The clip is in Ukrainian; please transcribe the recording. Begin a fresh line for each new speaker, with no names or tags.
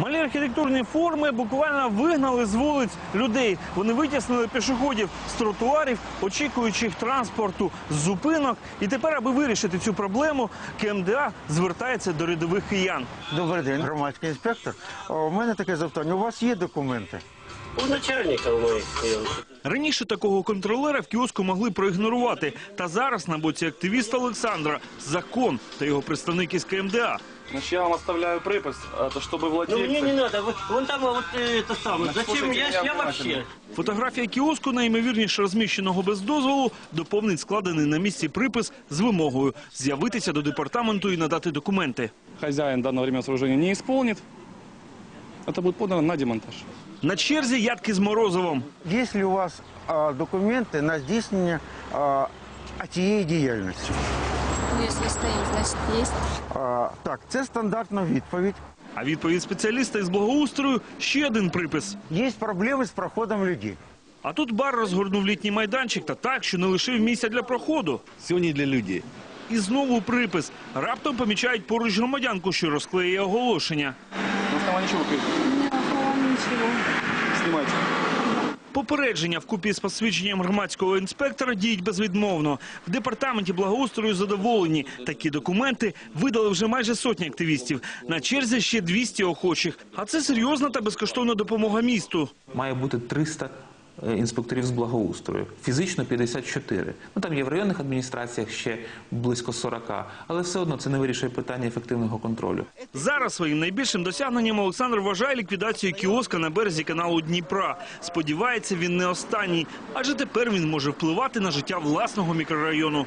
Малі архітектурні форми буквально вигнали з вулиць людей. Вони витіснили пішоходів з тротуарів, очікуючих транспорту з зупинок. І тепер, аби вирішити цю проблему, КМДА звертається до рядових киян.
Добрий день, громадський інспектор. У мене таке запитання. У вас є документи?
У начальника моих.
Раніше такого контролера в кіоску могли проігнорувати. Та зараз на боці активіста Олександра закон та його представник із КМДА.
Значит, я вам оставляю припас, это чтобы
Ну
владельцы...
мне не надо, вот, вон там вот э, это самое. Зачем
слушайте
я,
меня
я
внимательно.
вообще?
Фотографія кіоску, найімовірніше розміщеного без дозволу, доповнить складений на місці припис з вимогою з'явитися до департаменту і надати документи.
Хозяин данного временного сооружения не исполнит, это будет подано на демонтаж.
На черзі ядки з Морозовим.
Є ли у вас а, документи на здійснення а, тієї діяльності?
Если стоит, значит есть.
А, так, це стандартна відповідь.
А відповідь спеціаліста із благоустрою ще один припис.
Є проблеми з проходом людей.
А тут бар розгорнув літній майданчик та так, що не лишив місця для проходу.
Сьогодні для людей.
І знову припис. Раптом помічають поруч громадянку, що розклеює оголошення.
На основании чего вы
Ничего.
снимаете?
Попередження вкупі з посвідченням громадського інспектора діють безвідмовно. В департаменті благоустрою задоволені. Такі документи видали вже майже сотні активістів. На черзі ще 200 охочих. А це серйозна та безкоштовна допомога місту.
має бути 300 е, інспекторів з благоустрою, фізично 54. Ну там є в районних адміністраціях ще близько 40, але все одно це не вирішує питання ефективного контролю.
Зараз своїм найбільшим досягненням Олександр вважає ліквідацію кіоска на березі каналу Дніпра. Сподівається, він не останній, адже тепер він може впливати на життя власного мікрорайону.